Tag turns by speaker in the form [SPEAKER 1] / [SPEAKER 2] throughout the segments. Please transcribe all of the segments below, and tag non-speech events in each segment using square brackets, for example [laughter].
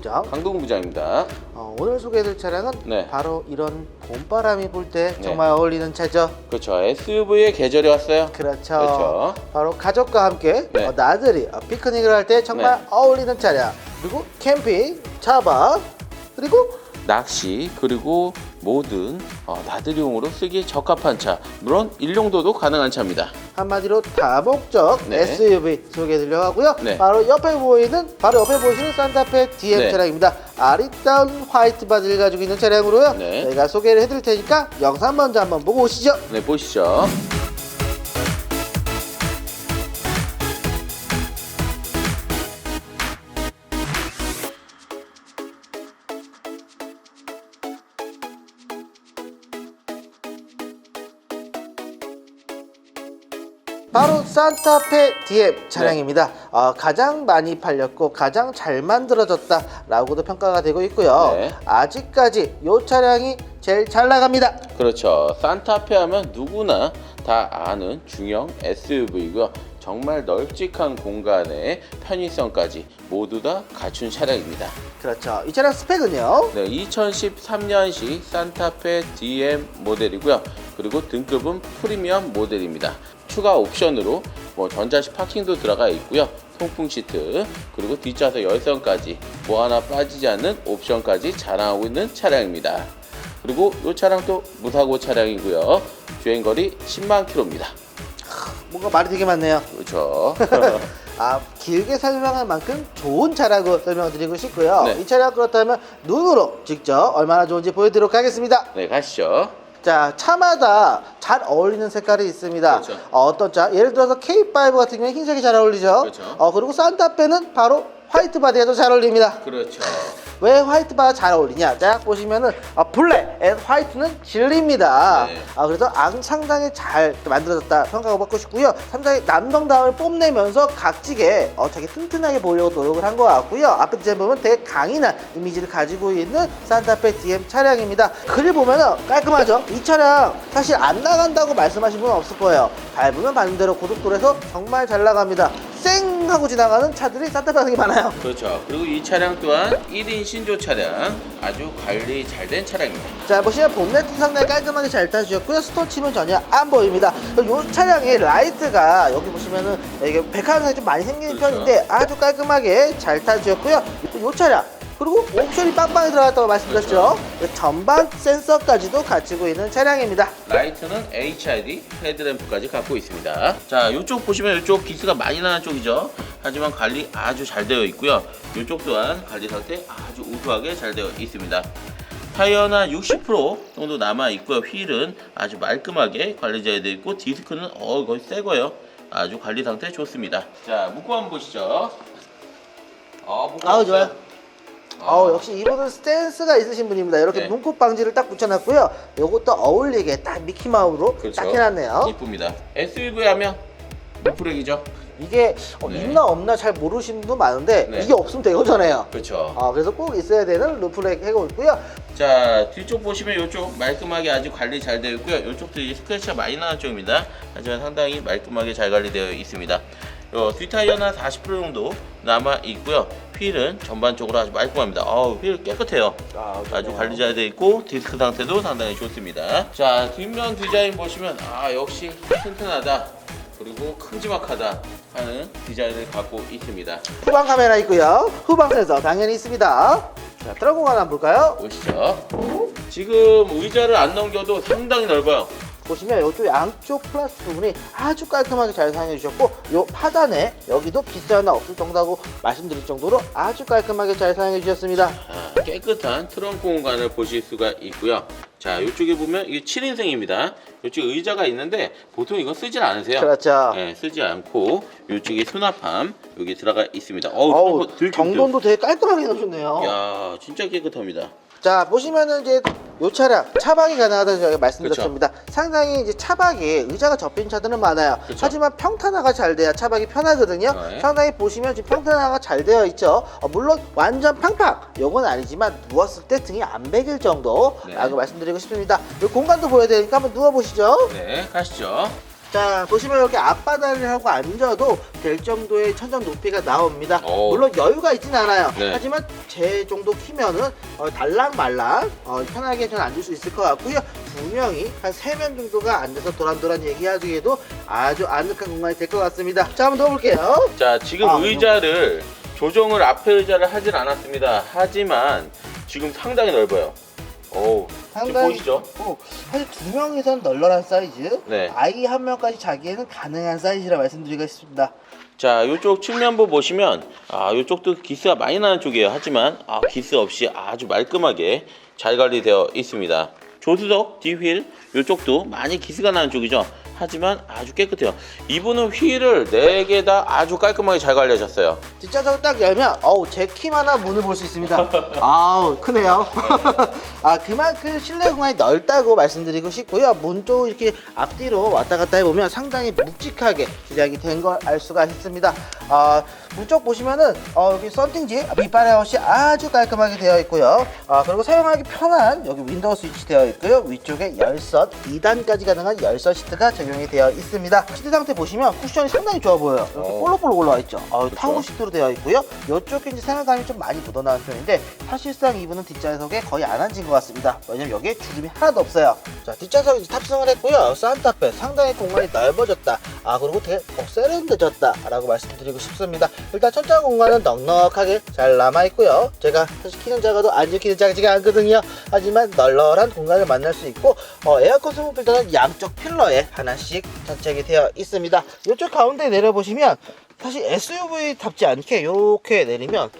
[SPEAKER 1] 팀장.
[SPEAKER 2] 강동훈 부장입니다.
[SPEAKER 1] 어, 오늘 소개해드릴 차량은
[SPEAKER 2] 네.
[SPEAKER 1] 바로 이런 봄바람이 불 때
[SPEAKER 2] 네.
[SPEAKER 1] 정말 어울리는 차죠.
[SPEAKER 2] 그렇죠. SUV의 계절이 왔어요.
[SPEAKER 1] 그렇죠.
[SPEAKER 2] 그렇죠.
[SPEAKER 1] 바로 가족과 함께
[SPEAKER 2] 네.
[SPEAKER 1] 어, 나들이 어, 피크닉을 할 때 정말
[SPEAKER 2] 네.
[SPEAKER 1] 어울리는 차량. 그리고 캠핑, 차박, 그리고
[SPEAKER 2] 낚시 그리고 모든 어, 나들이용으로 쓰기 적합한 차. 물론 일용도도 가능한 차입니다.
[SPEAKER 1] 한마디로 다목적
[SPEAKER 2] 네.
[SPEAKER 1] SUV 소개해드리려고 하고요.
[SPEAKER 2] 네.
[SPEAKER 1] 바로 옆에 보이는 바로 옆에 보이시는 산타페 DM
[SPEAKER 2] 네.
[SPEAKER 1] 차량입니다. 아리따운 화이트 바디를 가지고 있는 차량으로요.
[SPEAKER 2] 네.
[SPEAKER 1] 저희가 소개를 해드릴 테니까 영상 먼저 한번 보고 오시죠.
[SPEAKER 2] 네 보시죠.
[SPEAKER 1] 바로 산타페 DM
[SPEAKER 2] 네.
[SPEAKER 1] 차량입니다. 어, 가장 많이 팔렸고 가장 잘 만들어졌다라고도 평가가 되고 있고요.
[SPEAKER 2] 네.
[SPEAKER 1] 아직까지 이 차량이 제일 잘 나갑니다.
[SPEAKER 2] 그렇죠. 산타페 하면 누구나 다 아는 중형 SUV고요. 정말 널찍한 공간에 편의성까지 모두 다 갖춘 차량입니다.
[SPEAKER 1] 그렇죠. 이 차량 스펙은요.
[SPEAKER 2] 네, 2013년식 산타페 DM 모델이고요. 그리고 등급은 프리미엄 모델입니다. 추가 옵션으로 뭐 전자식 파킹도 들어가 있고요. 통풍 시트 그리고 뒷좌석 열선까지 뭐 하나 빠지지 않는 옵션까지 자랑하고 있는 차량입니다. 그리고 이 차량도 무사고 차량이고요. 주행거리 10만 킬로입니다.
[SPEAKER 1] 뭔가 말이 되게 많네요.
[SPEAKER 2] 그렇죠. [laughs]
[SPEAKER 1] 아 길게 설명할 만큼 좋은 차라고 설명을 드리고 싶고요.
[SPEAKER 2] 네.
[SPEAKER 1] 이 차량 그렇다면 눈으로 직접 얼마나 좋은지 보여드리도록 하겠습니다.
[SPEAKER 2] 네, 가시죠.
[SPEAKER 1] 자 차마다 잘 어울리는 색깔이 있습니다.
[SPEAKER 2] 그렇죠.
[SPEAKER 1] 어, 떤 차? 예를 들어서 K5 같은 경우에 흰색이 잘 어울리죠.
[SPEAKER 2] 그렇죠.
[SPEAKER 1] 어, 그리고 산타페는 바로 화이트 바디에도 잘 어울립니다.
[SPEAKER 2] 그렇죠.
[SPEAKER 1] 왜 화이트 바가 잘 어울리냐? 딱 보시면은 아, 블랙 앤 화이트는 진리입니다.
[SPEAKER 2] 네.
[SPEAKER 1] 아, 그래서 앙 상당히 잘 만들어졌다 평가가 받고 싶고요. 상당히 남성다움을 뽐내면서 각지게 어, 되게 튼튼하게 보이려고 노력을 한 것 같고요. 앞에 디자인 보면 되게 강인한 이미지를 가지고 있는 산타페 DM 차량입니다. 글을 보면은 깔끔하죠? 이 차량 사실 안 나간다고 말씀하신 분은 없을 거예요. 밟으면 밟는 대로 고속도로에서 정말 잘 나갑니다. 쌩 하고 지나가는 차들이 게 많아요.
[SPEAKER 2] 그렇죠. 그리고 이 차량 또한 1인 신조 차량 아주 관리 잘 된 차량입니다.
[SPEAKER 1] 자 보시면 본네트 상당히 깔끔하게 잘 따주셨고요 스톤칩은 전혀 안 보입니다 이 차량의 라이트가 여기 보시면은 이게 백화점에 좀 많이 생기는
[SPEAKER 2] 그렇죠.
[SPEAKER 1] 편인데 아주 깔끔하게 잘 따주셨고요 이 차량 그리고 옵션이 빵빵히 들어갔다고 말씀드렸죠
[SPEAKER 2] 그렇죠.
[SPEAKER 1] 전방 센서까지도 갖추고 있는 차량입니다
[SPEAKER 2] 라이트는 HID 헤드램프까지 갖고 있습니다. 자, 이쪽 보시면 이쪽 기스가 많이 나는 쪽이죠. 하지만 관리 아주 잘 되어 있고요. 이쪽 또한 관리 상태 아주 우수하게 잘 되어 있습니다. 타이어는 60% 정도 남아 있고요. 휠은 아주 말끔하게 관리 잘 되어 있고 디스크는 어 거의 새 거예요. 아주 관리 상태 좋습니다. 자, 묶고 한번 보시죠. 어, 묶고
[SPEAKER 1] 아우. 좋아요. 어 역시 이분은 스탠스가 있으신 분입니다 이렇게
[SPEAKER 2] 네.
[SPEAKER 1] 눈곱 방지를 딱 붙여놨고요 요것도 어울리게 딱 미키마우로
[SPEAKER 2] 그렇죠.
[SPEAKER 1] 딱 해놨네요
[SPEAKER 2] 이쁩니다. SUV 하면 루프렉이죠.
[SPEAKER 1] 이게 어,
[SPEAKER 2] 네.
[SPEAKER 1] 있나 없나 잘 모르시는 분도 많은데
[SPEAKER 2] 네.
[SPEAKER 1] 이게 없으면 대거잖아요.
[SPEAKER 2] 그렇죠.
[SPEAKER 1] 아, 그래서 꼭 있어야 되는 루프렉 해고 있고요.
[SPEAKER 2] 자 뒤쪽 보시면 이쪽 말끔하게 아주 관리 잘 되어 있고요 이쪽도 이제 스크래치가 많이 나는 쪽입니다 하지만 상당히 말끔하게 잘 관리되어 있습니다 요 뒷타이어는 한40% 정도 남아 있고요. 휠은 전반적으로 아주 말끔합니다. 어우 휠 깨끗해요.
[SPEAKER 1] 아,
[SPEAKER 2] 아주 관리 잘 되어 있고 디스크 상태도 상당히 좋습니다. 자 뒷면 디자인 보시면 아 역시 튼튼하다. 그리고 큼지막하다 하는 디자인을 갖고 있습니다.
[SPEAKER 1] 후방 카메라 있고요. 후방 센서 당연히 있습니다. 자, 트렁크 한번 볼까요?
[SPEAKER 2] 보시죠. 지금 의자를 안 넘겨도 상당히 넓어요
[SPEAKER 1] 보시면 이쪽 양쪽 플라스틱 부분이 아주 깔끔하게 잘 사용해 주셨고 요 하단에 여기도 기스 하나 없을 정도라고 말씀드릴 정도로 아주 깔끔하게 잘 사용해 주셨습니다.
[SPEAKER 2] 아, 깨끗한 트렁크 공간을 보실 수가 있고요. 자, 이쪽에 보면 이게 7인승입니다. 이쪽에 의자가 있는데 보통 이거 쓰질 않으세요.
[SPEAKER 1] 그렇죠.
[SPEAKER 2] 네, 쓰지 않고 이쪽에 수납함 여기 들어가 있습니다. 어우,
[SPEAKER 1] 어우, 정돈도 되게 깔끔하게.
[SPEAKER 2] 힘들어. 야, 진짜 깨끗합니다.
[SPEAKER 1] 자 보시면은 이제 요 차량 차박이 가능하다고 저희가 말씀드렸습니다. 상당히 이제 차박에 의자가 접힌 차들은 많아요.
[SPEAKER 2] 그쵸.
[SPEAKER 1] 하지만 평탄화가 잘 돼야 차박이 편하거든요.
[SPEAKER 2] 네.
[SPEAKER 1] 상당히 보시면 지금 평탄화가 잘 되어 있죠. 어, 물론 완전 팡팡 요건 아니지만 누웠을 때 등이 안 베길 정도라고
[SPEAKER 2] 네.
[SPEAKER 1] 말씀드리고 싶습니다. 이 공간도 보여야 되니까 한번 누워 보시죠.
[SPEAKER 2] 네, 가시죠.
[SPEAKER 1] 자 보시면 이렇게 앞바다를 하고 앉아도 될 정도의 천장 높이가 나옵니다.
[SPEAKER 2] 오.
[SPEAKER 1] 물론 여유가 있진 않아요.
[SPEAKER 2] 네.
[SPEAKER 1] 하지만 제 정도 키면은 어, 달랑말랑 어, 편하게 전 앉을 수 있을 것 같고요. 분명히 한세명 정도가 앉아서 도란도란 얘기하기에도 아주 아늑한 공간이 될 것 같습니다. 자 한번 더 볼게요.
[SPEAKER 2] 자, 지금
[SPEAKER 1] 아,
[SPEAKER 2] 의자를 조정을 앞에 의자를 하진 않았습니다. 하지만 지금 상당히 넓어요. 오, 지금 보이시죠?
[SPEAKER 1] 어, 사실 두 명이선 널널한 사이즈.
[SPEAKER 2] 네.
[SPEAKER 1] 아이 한 명까지 자기에는 가능한 사이즈라 말씀드리겠습니다.
[SPEAKER 2] 자, 이쪽 측면부 보시면 아, 이쪽도 기스가 많이 나는 쪽이에요. 하지만 아, 기스 없이 아주 말끔하게 잘 관리되어 있습니다. 조수석 뒤휠 이쪽도 많이 기스가 나는 쪽이죠. 하지만 아주 깨끗해요. 이분은 휠을 4개 다 아주 깔끔하게 잘 관리하셨어요.
[SPEAKER 1] 뒷좌석을 딱 열면 어우 제 키만한 문을 볼 수 있습니다. [laughs] 아우 크네요. [laughs] 아 그만큼 실내 공간이 넓다고 말씀드리고 싶고요. 문 쪽 이렇게 앞뒤로 왔다 갔다 해보면 상당히 묵직하게 제작이 된 걸 알 수가 있습니다. 아 문쪽 보시면은 어, 여기 썬팅지 밑바닥 없이 아주 깔끔하게 되어 있고요. 아 그리고 사용하기 편한 여기 윈도우 스위치 되어 있고요. 위쪽에 열선 2단까지 가능한 열선 시트가 적용이 되어 있습니다. 시트 상태 보시면 쿠션이 상당히 좋아 보여요. 이렇게
[SPEAKER 2] 어.
[SPEAKER 1] 볼록볼록 올라와 있죠. 아. 타고 시트로 되어 있고요. 이쪽에 이제 생활감이 좀 많이 묻어나는 편인데 사실상 이분은 뒷좌석에 거의 안 앉은 것 같습니다. 왜냐면 여기에 주름이 하나도 없어요. 자 뒷좌석 이제 탑승을 했고요. 산타페 상당히 공간이 넓어졌다. 아 그리고 되게 더 세련돼졌다 라고 말씀드리고 싶습니다. 일단 천장 공간은 넉넉하게 잘 남아 있고요. 제가 사실 키는 작아도 앉을 키는 작지가 않거든요. 하지만 널널한 공간을 만날 수 있고 어, 에어컨 소모 필터는 양쪽 필러에 하나씩 장착이 되어 있습니다. 이쪽 가운데 내려보시면 사실 SUV답지 않게 이렇게 내리면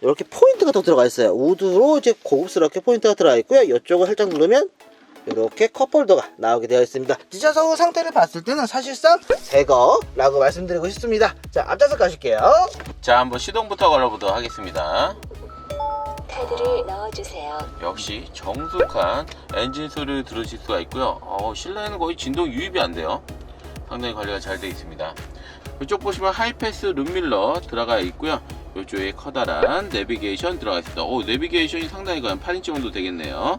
[SPEAKER 1] 이렇게 포인트가 더 들어가 있어요. 우드로 이제 고급스럽게 포인트가 들어가 있고요. 이쪽을 살짝 누르면 이렇게 컵홀더가 나오게 되어 있습니다. 뒷좌석 상태를 봤을 때는 사실상 새거라고 말씀드리고 싶습니다. 자, 앞좌석 가실게요.
[SPEAKER 2] 자, 한번 시동부터 걸어보도록 하겠습니다.
[SPEAKER 3] 카드를 넣어주세요.
[SPEAKER 2] 역시 정숙한 엔진 소리를 들으실 수가 있고요. 어, 실내에는 거의 진동 유입이 안 돼요. 상당히 관리가 잘 되어 있습니다. 이쪽 보시면 하이패스 룸밀러 들어가 있고요. 이쪽에 커다란 내비게이션 들어가 있습니다. 오, 내비게이션이 상당히 거의 8인치 정도 되겠네요.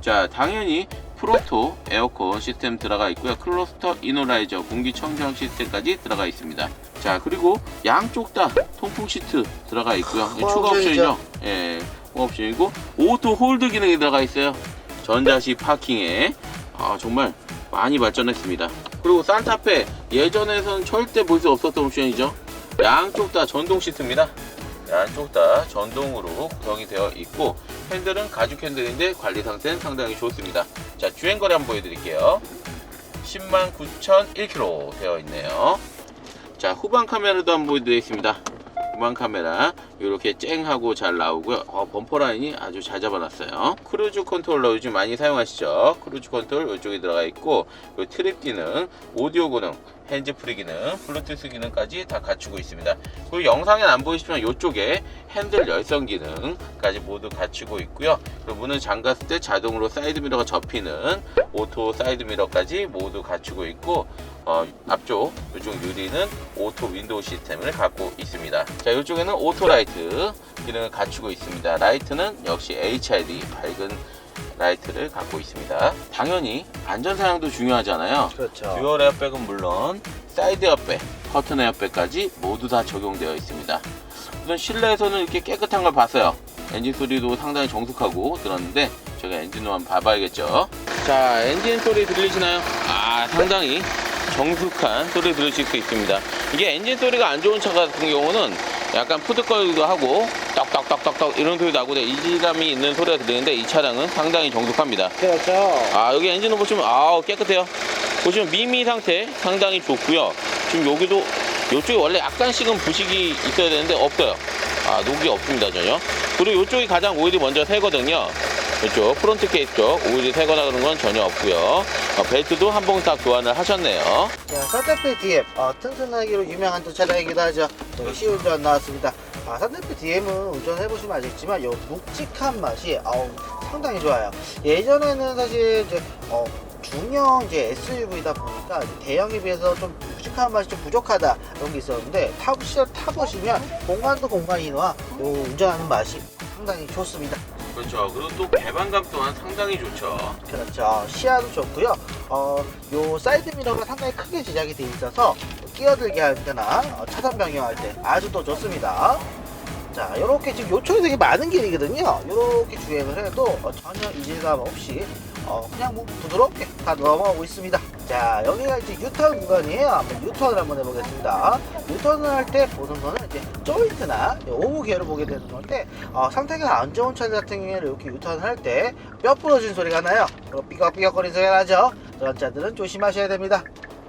[SPEAKER 2] 자, 당연히 프로토 에어컨 시스템 들어가 있고요. 클로스터 이노라이저 공기청정 시스템까지 들어가 있습니다. 자, 그리고 양쪽 다 통풍 시트 들어가 있고요. 이게 추가
[SPEAKER 1] 옵션이죠.
[SPEAKER 2] 옵션이죠. 예, 옵션이고 오토 홀드 기능이 들어가 있어요. 전자식 파킹에 아, 정말 많이 발전했습니다. 그리고 산타페 예전에선 절대 볼 수 없었던 옵션이죠. 양쪽 다 전동 시트입니다. 양쪽 다 전동으로 구성이 되어 있고 핸들은 가죽 핸들인데 관리 상태는 상당히 좋습니다. 자 주행 거리 한번 보여드릴게요. 10만 9,001km 되어 있네요. 자 후방 카메라도 한번 보여드리겠습니다. 후방 카메라 이렇게 쨍하고 잘 나오고요. 어, 범퍼 라인이 아주 잘 잡아놨어요. 크루즈 컨트롤러 요즘 많이 사용하시죠? 크루즈 컨트롤 이쪽에 들어가 있고 요 트립 기능, 오디오 기능, 핸즈프리 기능, 블루투스 기능까지 다 갖추고 있습니다. 그리고 영상엔 안 보이시면 이쪽에 핸들 열선 기능까지 모두 갖추고 있고요. 그리고 문을 잠갔을 때 자동으로 사이드 미러가 접히는 오토 사이드 미러까지 모두 갖추고 있고 어, 앞쪽 이쪽 유리는 오토 윈도우 시스템을 갖고 있습니다. 자 이쪽에는 오토 라이트 기능을 갖추고 있습니다. 라이트는 역시 HID 밝은 라이트를 갖고 있습니다. 당연히 안전 사양도 중요하잖아요.
[SPEAKER 1] 그렇죠.
[SPEAKER 2] 듀얼 에어백은 물론 사이드 에어백, 커튼 에어백까지 모두 다 적용되어 있습니다. 우선 실내에서는 이렇게 깨끗한 걸 봤어요. 엔진 소리도 상당히 정숙하고 들었는데 제가 엔진도 한번 봐봐야겠죠. 자, 엔진 소리 들리시나요? 아, 상당히 정숙한 소리 들으실 수 있습니다. 이게 엔진 소리가 안 좋은 차 같은 경우는 약간 푸드거리도 하고 떡떡떡떡떡 이런 소리 나고 이질감이 있는 소리가 들리는데 이 차량은 상당히 정숙합니다.
[SPEAKER 1] 그렇죠.
[SPEAKER 2] 아 여기 엔진을 보시면 아우 깨끗해요. 보시면 미미 상태 상당히 좋고요. 지금 여기도 이쪽에 원래 약간씩은 부식이 있어야 되는데 없어요. 아 녹이 없습니다 전혀. 그리고 이쪽이 가장 오일이 먼저 새거든요 이쪽 프론트 케이스 쪽 오일이 새거나 그런 건 전혀 없고요 어, 벨트도 한 봉 다 교환을 하셨네요
[SPEAKER 1] 자, 산타페 DM 어, 튼튼하기로 유명한 또 차량이기도 하죠. 시운전 나왔습니다. 아, 산타페 DM은 운전해보시면 알겠지만 요 묵직한 맛이 아우, 상당히 좋아요. 예전에는 사실 이제 어, 중형 이제 SUV다 보니까 대형에 비해서 좀 묵직한 맛이 좀 부족하다 이런 게 있었는데 타보시 타보시면 공간도 공간이나 요 운전하는 맛이 상당히 좋습니다.
[SPEAKER 2] 그렇죠. 그리고 또 개방감 또한 상당히 좋죠.
[SPEAKER 1] 그렇죠. 시야도 좋고요. 어, 요 사이드 미러가 상당히 크게 제작이 돼 있어서 끼어들게 할 때나 어, 차선 변경할 때 아주 또 좋습니다. 자, 요렇게 지금 요철이 되게 많은 길이거든요. 요렇게 주행을 해도 어, 전혀 이질감 없이 어, 그냥 뭐 부드럽게 다 넘어오고 있습니다. 자, 여기가 이제 유턴 구간이에요. 한번 유턴을 한번 해보겠습니다. 유턴을 할 때 보는 거는 이제 조인트나 오무 기어를 보게 되는 건데 어, 상태가 안 좋은 차들 같은 경우에는 이렇게 유턴을 할 때 뼈 부러진 소리가 나요. 삐걱삐걱거리는 소리가 나죠. 그런 차들은 조심하셔야 됩니다.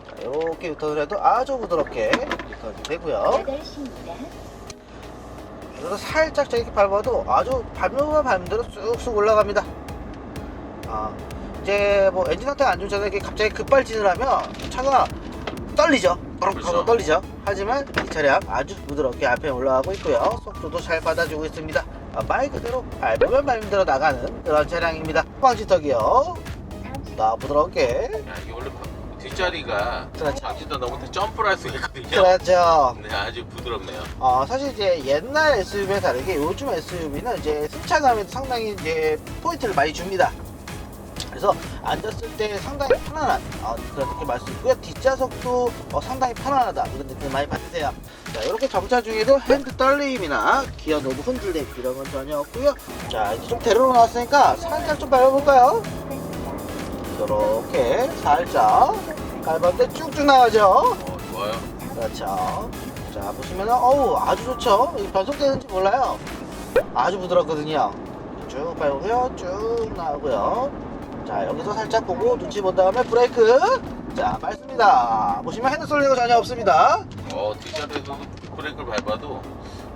[SPEAKER 1] 자, 이렇게 유턴을 해도 아주 부드럽게 유턴이 되고요.
[SPEAKER 3] 8시입니다.
[SPEAKER 1] 그래서 살짝 저렇게 밟아도 아주 밟으면 밟는 대로 쑥쑥 올라갑니다. 아, 이제 뭐 엔진 상태가 안 좋은 차는 이렇게 갑자기 급발진을 하면 차가 떨리죠.
[SPEAKER 2] 그렇죠.
[SPEAKER 1] 떨리죠. 하지만 이 차량 아주 부드럽게 앞에 올라가고 있고요. 속도도 잘 받아주고 있습니다. 아, 말 그대로 밟으면 대로 나가는 그런 차량입니다. 방지턱이요. 나 부드럽게.
[SPEAKER 2] 야, 이게 원래 뒷자리가
[SPEAKER 1] 그렇죠.
[SPEAKER 2] 방지도 넘을 때 점프를 할 수 있거든요.
[SPEAKER 1] 그렇죠.
[SPEAKER 2] 네, 아주 부드럽네요.
[SPEAKER 1] 어, 사실 이제 옛날 SUV와 다르게 요즘 SUV는 이제 승차감에 상당히 이제 포인트를 많이 줍니다. 그래서 앉았을 때 상당히 편안한 어, 알수 있고요. 뒷좌석도 어, 상당히 편안하다 이런 느낌 많이 받으세요. 자 이렇게 정차 중에도 핸드 떨림이나 기어 노브 흔들림 이런 건 전혀 없고요. 자 이제 좀 데리러 나왔으니까 살짝 좀 밟아볼까요? 이렇게 살짝 밟았는데 쭉쭉 나가죠.
[SPEAKER 2] 어, 좋아요.
[SPEAKER 1] 그렇죠. 자 보시면은 어우 아주 좋죠. 이 변속되는지 몰라요. 아주 부드럽거든요. 쭉 밟고요, 쭉 나오고요. 자 여기서 살짝 보고 눈치 본 다음에 브레이크. 자 밟습니다. 보시면 핸드 쏠리는 거 전혀 없습니다.
[SPEAKER 2] 어, 뒷자리에서도 브레이크를 밟아도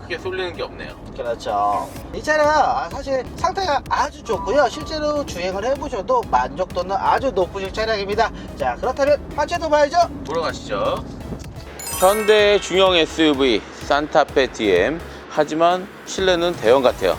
[SPEAKER 2] 크게 쏠리는 게 없네요.
[SPEAKER 1] 그렇죠. 이 차량 아, 사실 상태가 아주 좋고요. 실제로 주행을 해보셔도 만족도는 아주 높으실 차량입니다. 자 그렇다면 한차도 봐야죠.
[SPEAKER 2] 돌아가시죠. 현대 중형 SUV 산타페 DM 하지만 실내는 대형 같아요.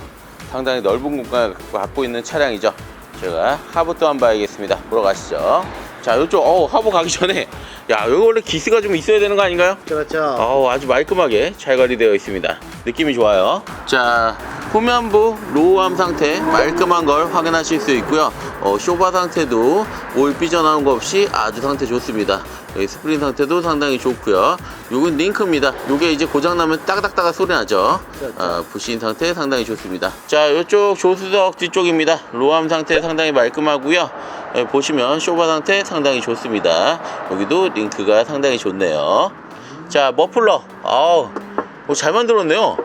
[SPEAKER 2] 상당히 넓은 공간을 갖고 있는 차량이죠. 제가 하부도 한번 봐야겠습니다. 보러 가시죠. 자, 이쪽 어, 하부 가기 전에 야, 여기 원래 기스가 좀 있어야 되는 거 아닌가요?
[SPEAKER 1] 그렇죠.
[SPEAKER 2] 어우, 아주 말끔하게 잘 관리되어 있습니다. 느낌이 좋아요. 자, 후면부 로우암 상태 말끔한 걸 확인하실 수 있고요. 어, 쇼바 상태도 올 삐져나온 거 없이 아주 상태 좋습니다. 여기 스프링 상태도 상당히 좋고요. 요건 링크입니다. 요게 이제 고장나면 따닥따닥 소리
[SPEAKER 1] 나죠.
[SPEAKER 2] 어, 부신 상태 상당히 좋습니다. 자, 이쪽 조수석 뒤쪽입니다. 로암 상태 상당히 말끔하고요. 예, 보시면 쇼바 상태 상당히 좋습니다. 여기도 링크가 상당히 좋네요. 자, 머플러. 아우, 어, 잘 만들었네요.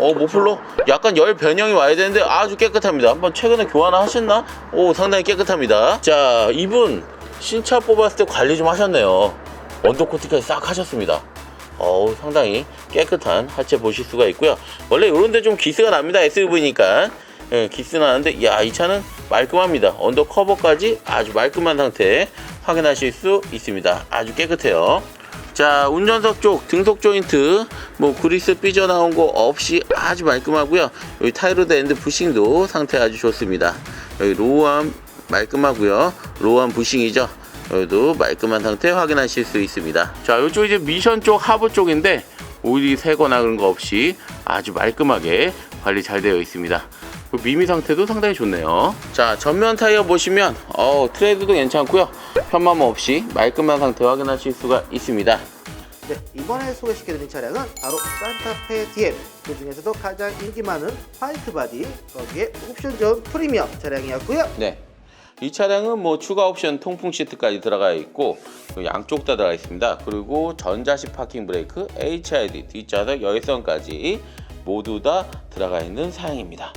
[SPEAKER 2] 어, 머플러. 약간 열 변형이 와야 되는데 아주 깨끗합니다. 한번 최근에 교환을 하셨나? 오, 상당히 깨끗합니다. 자, 이분 신차 뽑았을 때 관리 좀 하셨네요. 언더코트까지 싹 하셨습니다. 어우, 상당히 깨끗한 하체 보실 수가 있고요. 원래 이런 데 좀 기스가 납니다. SUV니까. 예, 기스 나는데, 야, 이 차는 말끔합니다. 언더 커버까지 아주 말끔한 상태 확인하실 수 있습니다. 아주 깨끗해요. 자, 운전석 쪽 등속 조인트, 뭐 그리스 삐져나온 거 없이 아주 말끔하고요. 여기 타이로드 엔드 부싱도 상태 아주 좋습니다. 여기 로우암 말끔하고요. 로우암 부싱이죠. 여기도 말끔한 상태 확인하실 수 있습니다. 자, 이쪽 이제 미션 쪽 하부 쪽인데 오일이 새거나 그런 거 없이 아주 말끔하게 관리 잘 되어 있습니다. 그 미미 상태도 상당히 좋네요. 자, 전면 타이어 보시면 어, 트레드도 괜찮고요. 편마모 없이 말끔한 상태 확인하실 수가 있습니다.
[SPEAKER 1] 네, 이번에 소개시켜드린 차량은 바로 산타페 DM 그 중에서도 가장 인기 많은 화이트 바디 거기에 옵션 좋은 프리미엄 차량이었고요
[SPEAKER 2] 네. 이 차량은 뭐 추가 옵션 통풍 시트까지 들어가 있고 그 양쪽 다 들어가 있습니다. 그리고 전자식 파킹 브레이크, HID, 뒷좌석 열선까지 모두 다 들어가 있는 사양입니다.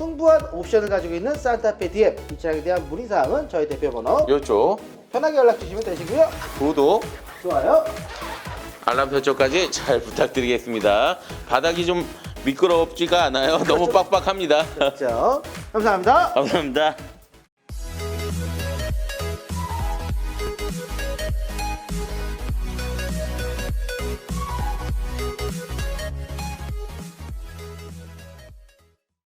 [SPEAKER 1] 풍부한 옵션을 가지고 있는 산타페 DM 이 차량에 대한 문의사항은 저희 대표번호
[SPEAKER 2] 이쪽
[SPEAKER 1] 편하게 연락 주시면 되시고요
[SPEAKER 2] 구독,
[SPEAKER 1] 좋아요
[SPEAKER 2] 알람 설정까지 잘 부탁드리겠습니다. 바닥이 좀 미끄럽지가 않아요. 너무 빡빡합니다.
[SPEAKER 1] 그렇죠 감사합니다
[SPEAKER 2] 감사합니다.